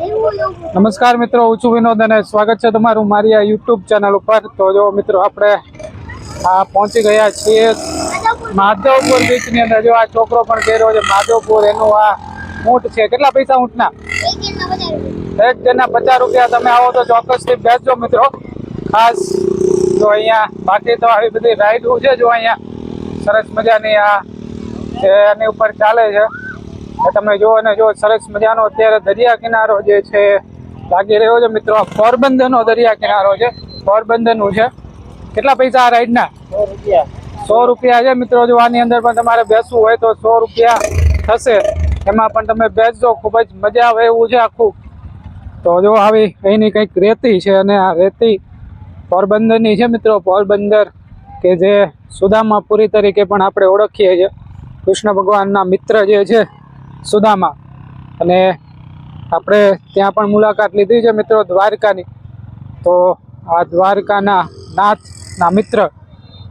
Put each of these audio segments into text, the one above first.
નમસ્કાર મિત્રો હું છું વિનોદ અને સ્વાગત છે તમારું મારી આ યુટ્યુબ ચેનલ ઉપર. તો જો મિત્રો, આપણે આ પહોંચી ગયા છીએ માધવપુર બીચની અંદર. જો આ છોકરો પણ રહ્યો છે માધવપુર, એનું આ ઊંટ છે. કેટલા પૈસા ઊંટના? એક જણના પચાસ રૂપિયા તમે આવો તો ચોક્કસથી બેસજો મિત્રો. ખાસ જો અહીંયા બાકી તો આવી બધી રાઈડો છે જો અહીંયા. સરસ મજાની આ એની ઉપર ચાલે છે. તમે જુઓ અને જો સરસ મજાનો અત્યારે દરિયા કિનારો જે છે લાગી રહ્યો છે મિત્રો. પોરબંદરનો દરિયા કિનારો છે. પોરબંદરનું છે. કેટલા પૈસા આ રાઈડના સો રૂપિયા છે મિત્રો. જો આની અંદર પણ તમારે બેસવું હોય તો સો રૂપિયા થશે. એમાં પણ તમે બેસજો. ખૂબ જ મજા આવે એવું છે આખું. તો જો આવી અહીંની કંઈક રેતી છે અને આ રેતી પોરબંદરની છે મિત્રો. પોરબંદર કે જે સુદામાપુરી તરીકે પણ આપણે ઓળખીએ છીએ. કૃષ્ણ ભગવાનના મિત્ર જે છે સુદામા. અને આપણે ત્યાં પણ મુલાકાત લીધી છે મિત્રો દ્વારકાની. તો આ દ્વારકાના નાથના મિત્ર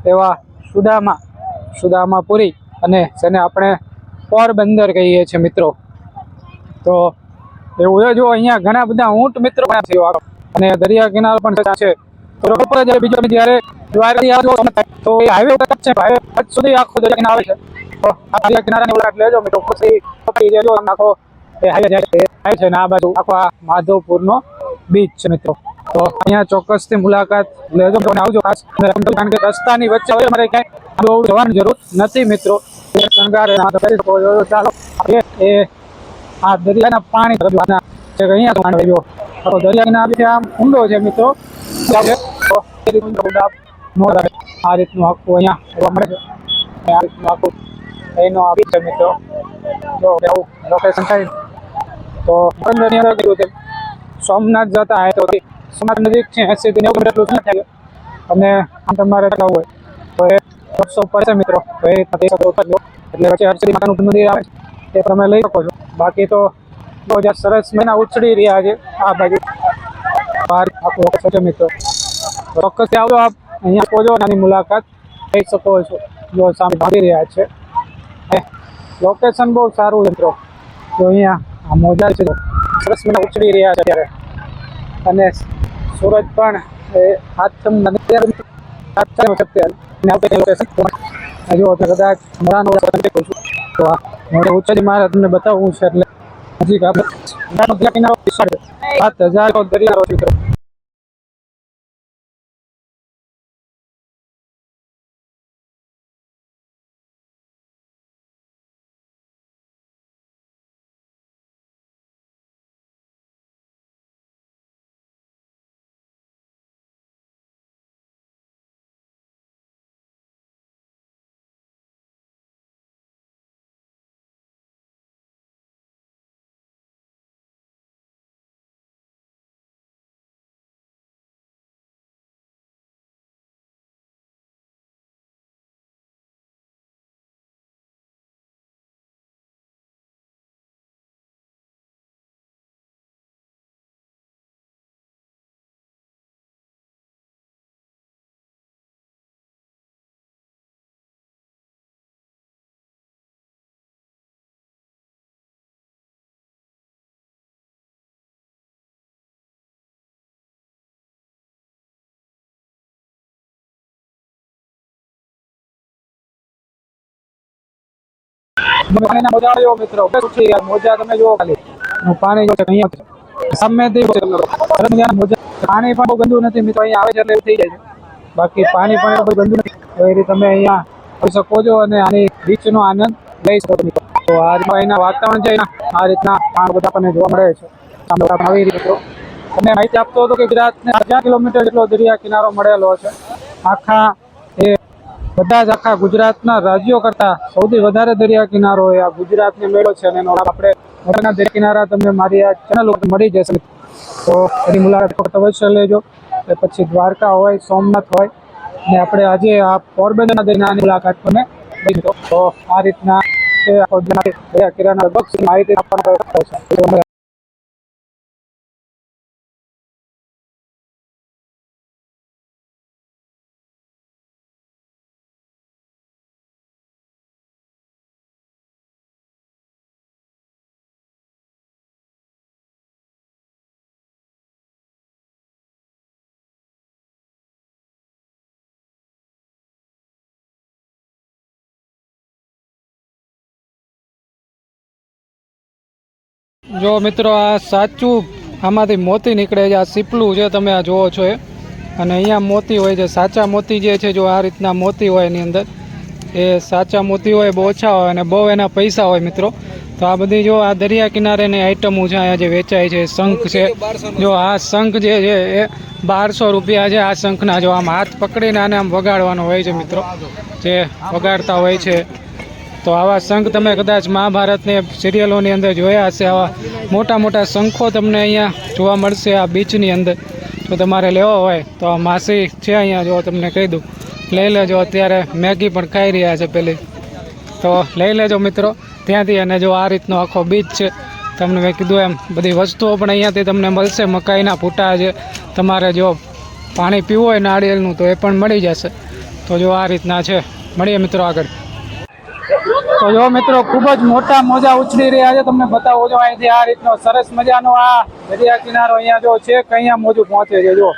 એવા સુદામા, સુદામાપુરી અને જેને આપણે પોરબંદર કહીએ છીએ મિત્રો. તો એવું જો અહીંયા ઘણા બધા ઊંટ મિત્રો અને દરિયા કિનારો પણ છે બીજો જ્યારે દ્વારકાથી આવજો તો હાઈવે છે સુધી આખો દરિયા કિનારો છે. આ દરિયા કિનારાની મુલાકાત લેજો મિત્રો. પછી પછી જે જો આમ આખો, એ હાઈવે જાય છે. થાય છે ને આ બાજુ આખો આ માધવપુરનો બીચ છે મિત્રો. તો અહીંયા ચોક્કસથી મુલાકાત લેજો તમે આવજો ખાસ. કારણ કે રસ્તાની વચ્ચે હવે અમારે ક્યાંય બહુ જવાની જરૂર નથી મિત્રો. એ શણગાર એના તો કરી શકો છો. ચાલો, એ એ, આ દરિયાના પાણી તરફ વાના છે કે અહીંયા પાણી વહી ગયો તો દરિયા કિનારે છે આમ ઊંડો છે મિત્રો. છે. તો એ રીતનું ઊંડા ન રહે. આ રીતનું આખું અહીંયા જોવા મળે છે. અને આ રીતનું આખું એનો આપી છે મિત્રો. જો એવું લોકેશન થાય તો અંદરની અંદર કીધું છે. સોમનાથ જતા હોય તો સોમનાથ નજીક છે, એસી થી નેવું મીટર જેટલું થાય અને તમારે જવું હોય. તો એ બસો ઉપર છે મિત્રો. તો એ તમે એટલે પછી હરસિદ્ધિ માતાનું મંદિર આવે છે. એ તમે લઈ શકો છો. બાકી તો બહુ જ સરસ મહિના ઉછળી રહ્યા છે આ બાજુ. બહાર આખું લોકેશન છે મિત્રો. તો ચોક્કસથી આવજો આપ. અહીંયા પહોંચો નાની મુલાકાત લઈ શકો છો. જો સામે ભાગી રહ્યા છે. લોકેશન બહુ સારું છે મિત્રો. અહીંયા આ મોજા છે સરસ મને ઉછળી રહ્યા છે અત્યારે. અને સૂરજ પણ એ હાથમ જો કદાચ મોડાનો તો આ મોડે તમને બતાવવું છે એટલે નજીક આપણે. કિનારો. સાત હજાર દરિયાનો મિત્રો. પાણી પાણી બહુ ગંદુ નથી મિત્રો, અહીંયા આવે છે એટલે થઈ જાય છે. બાકી પાણી પણ બધું ગંદુ નથી. એ રીતે તમે અહીંયા આવી શકો છો અને આની બીચનો આનંદ લઈ શકો મિત્રો. તો આ રીતના વાતાવરણ છે આ રીતના પાણી બધા આપણને જોવા મળે છે. આવી રીતે મિત્રો. તમને માહિતી આપતો હતો કે ગુજરાતને હજાર કિલોમીટર જેટલો દરિયા કિનારો મળેલો છે. આખા બધા જ આખા ગુજરાતના રાજ્યો કરતા સૌથી વધારે દરિયા કિનારો એ આ ગુજરાતને મેળો છે અને એનો આપણે મોટાના દરિયા કિનારા તમને મારી આ ચેનલ મળી જશે. તો એની મુલાકાત અવશ્ય લેજો. પછી દ્વારકા હોય, સોમનાથ હોય, ને આપણે આજે આ પોરબંદરના દરિયાની મુલાકાત તમે લઈ તો આ રીતના છે કિનારા માહિતી આપવાનો જો મિત્રો, આ સાચું આમાંથી મોતી નીકળે છે, આ સીપલું છે, તમે આ જુઓ છો એ. અને અહીંયા મોતી હોય છે, સાચા મોતી જે છે, જો આ રીતના મોતી હોય એની અંદર, એ સાચા મોતી હોય, બહુ ઓછા હોય અને બહુ એના પૈસા હોય મિત્રો. તો આ બધી જો આ દરિયા કિનારેની આઈટમો છે, અહીંયા જે વેચાય છે શંખ છે. જો આ શંખ જે છે, એ બારસો રૂપિયા છે, આ શંખના જો આમ હાથ પકડીને આને આમ વગાડવાનો હોય છે મિત્રો. જે વગાડતા હોય છે. તો આવા શંખ તમે કદાચ મહાભારતની સિરિયલોની અંદર જોયા હશે, આવા મોટા મોટા શંખો તમને અહીંયા જોવા મળશે આ બીચની અંદર. જો તમારે લેવો હોય તો આ માસી છે અહીંયા, જો તમને કહી દઉં. લઈ લેજો, અત્યારે મેગી પણ ખાઈ રહ્યા છે પેલી. તો લઈ લેજો મિત્રો, ત્યાંથી અને જો આ રીતનો આખો બીચ છે, તમને મેં કીધું એમ, બધી વસ્તુઓ પણ અહીંયાથી તમને મળશે, મકાઈના ફૂટા છે. તમારે જો પાણી પીવું હોય નાળિયેરનું તો એ પણ મળી જશે. તો જો આ રીતના છે. મળીએ મિત્રો આગળ. તો જો મિત્રો, ખૂબ જ મોટા મોજા ઉછળી રહ્યા છે. તમને બતાવો છો, અહીંથી આ રીતનો સરસ મજાનો આ દરિયા કિનારો અહીંયા જો છે કે અહીંયા મોજું પહોંચે છે જો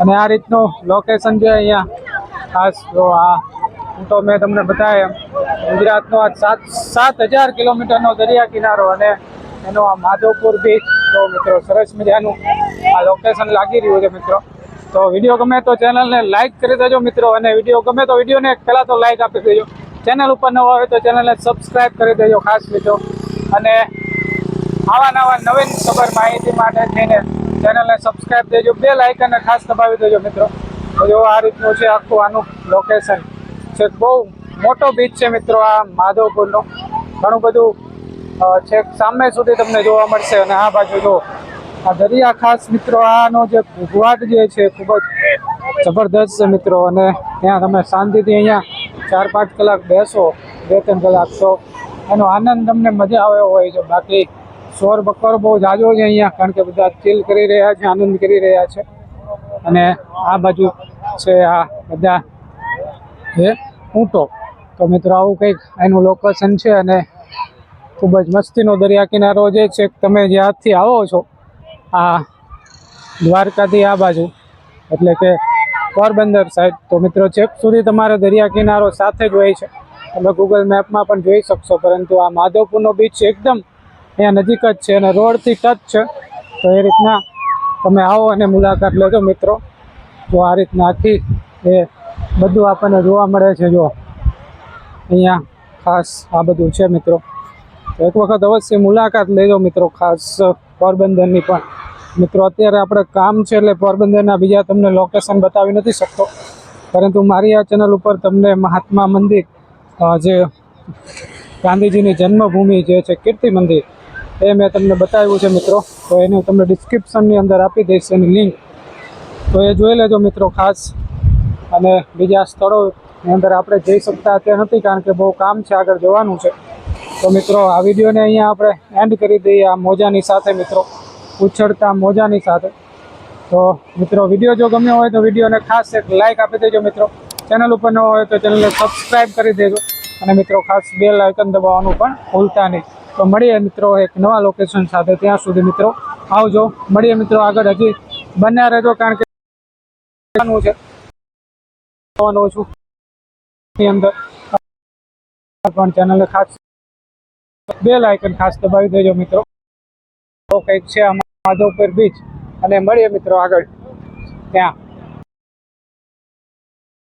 અને આ રીતનું લોકેશન છે અહીંયા ખાસ જો આ તો મેં તમને બતાવ્યા ગુજરાતનો આ સાત સાત હજાર કિલોમીટરનો દરિયા કિનારો અને એનો આ માધવપુર બીચ તો મિત્રો, સરસ મજાનું આ લોકેશન લાગી રહ્યું છે, મિત્રો. તો વીડિયો ગમે તો ચેનલને લાઇક કરી દેજો, મિત્રો. અને વીડિયો ગમે તો વિડીયોને પહેલાં તો લાઇક આપી દેજો. ચેનલ ઉપર નવા હોય તો ચેનલને સબસ્ક્રાઈબ કરી દેજો, ખાસ મિત્રો અને આવા નવા નવીન ખબર માહિતી માટે થઈને ચેનલને સબસ્ક્રાઈબ દેજો, બે લાઇકનને ખાસ દબાવી દેજો મિત્રો. જો આ રીતનું છે આખું આનું લોકેશન છે બહુ મોટો બીચ છે મિત્રો આ માધવપુરનો. ઘણું બધું છેક સામે સુધી તમને જોવા મળશે અને આ બાજુ જો આ દરિયા ખાસ મિત્રો આનો જે ઘૂઘવાટ જે છે ખૂબ જ જબરદસ્ત છે મિત્રો. અને ત્યાં તમે શાંતિથી અહીંયા ચાર પાંચ કલાક બેસો બે ત્રણ કલાક તો એનો આનંદ તમને મજા આવે હોય છે. બાકી શોર બકોર બહુ જાજો છે અહીંયા, કારણ કે બધા ચીલ કરી રહ્યા છે, આનંદ કરી રહ્યા છે. અને આ બાજુ છે આ બધા છે ઊંટો. તો મિત્રો, આવું કંઈક એનું લોકેશન છે અને ખૂબ જ મસ્તીનો દરિયા કિનારો જે છે, તમે જ્યાંથી આવો છો, આ દ્વારકાથી આ બાજુ. એટલે કે પોરબંદર સાઈડ તો મિત્રો છેક સુધી તમારે દરિયા કિનારો સાથે જ હોય છે, તમે ગૂગલ મેપમાં પણ જોઈ શકશો. પરંતુ આ માધવપુરનો બીચ એકદમ અહીંયા નજીક જ છે અને રોડથી ટચ છે. તો એ રીતના તમે આવો અને મુલાકાત લેજો મિત્રો. જો આ રીતના આખી એ બધું આપણને જોવા મળે છે, જો અહીંયા ખાસ આ બધું છે મિત્રો. એક વખત અવશ્ય મુલાકાત લેજો મિત્રો, ખાસ પોરબંદરની પણ. મિત્રો, અત્યારે આપણે કામ છે એટલે પોરબંદરના બીજા તમને લોકેશન બતાવી નથી શકતો. પરંતુ મારી આ ચેનલ ઉપર તમને મહાત્મા મંદિર જે ગાંધીજીની જન્મભૂમિ જે છે, કીર્તિ મંદિર, એ મેં તમને બતાવ્યું છે મિત્રો. તો એને તમને ડિસ્ક્રિપ્શનની અંદર આપી દઈશ, એની લિંક તો એ જોઈ લેજો મિત્રો ખાસ. અને બીજા સ્થળોની અંદર આપણે જઈ શકતા અત્યારે નથી, કારણ કે બહુ કામ છે, આગળ જવાનું છે. તો મિત્રો, આ વિડીયોને અહીંયા આપણે એન્ડ કરી દઈએ આ મોજાની સાથે મિત્રો. ઉછળતા મોજાની સાથે. તો મિત્રો, વીડિયો જો ગમ્યો હોય તો વિડીયોને ખાસ એક લાઇક આપી દેજો મિત્રો. ચેનલ ઉપર ન હોય તો ચેનલને સબસ્ક્રાઈબ કરી દેજો. અને મિત્રો, ખાસ બે આઇકન દબાવવાનું પણ ભૂલતા નહીં. તો મળીએ મિત્રો એક નવા લોકેશન સાથે. ત્યાં સુધી મિત્રો, આવજો. મળીએ મિત્રો આગળ. હજી બન્યા રહેજો કારણ કે છે. અંદર પણ ચેનલને ખાસ બે લાઇકન ખાસ દબાવી દેજો મિત્રો. તો કંઈક છે આમાં. માધવપુર બીચ અને મળીએ મિત્રો આગળ. ત્યાં.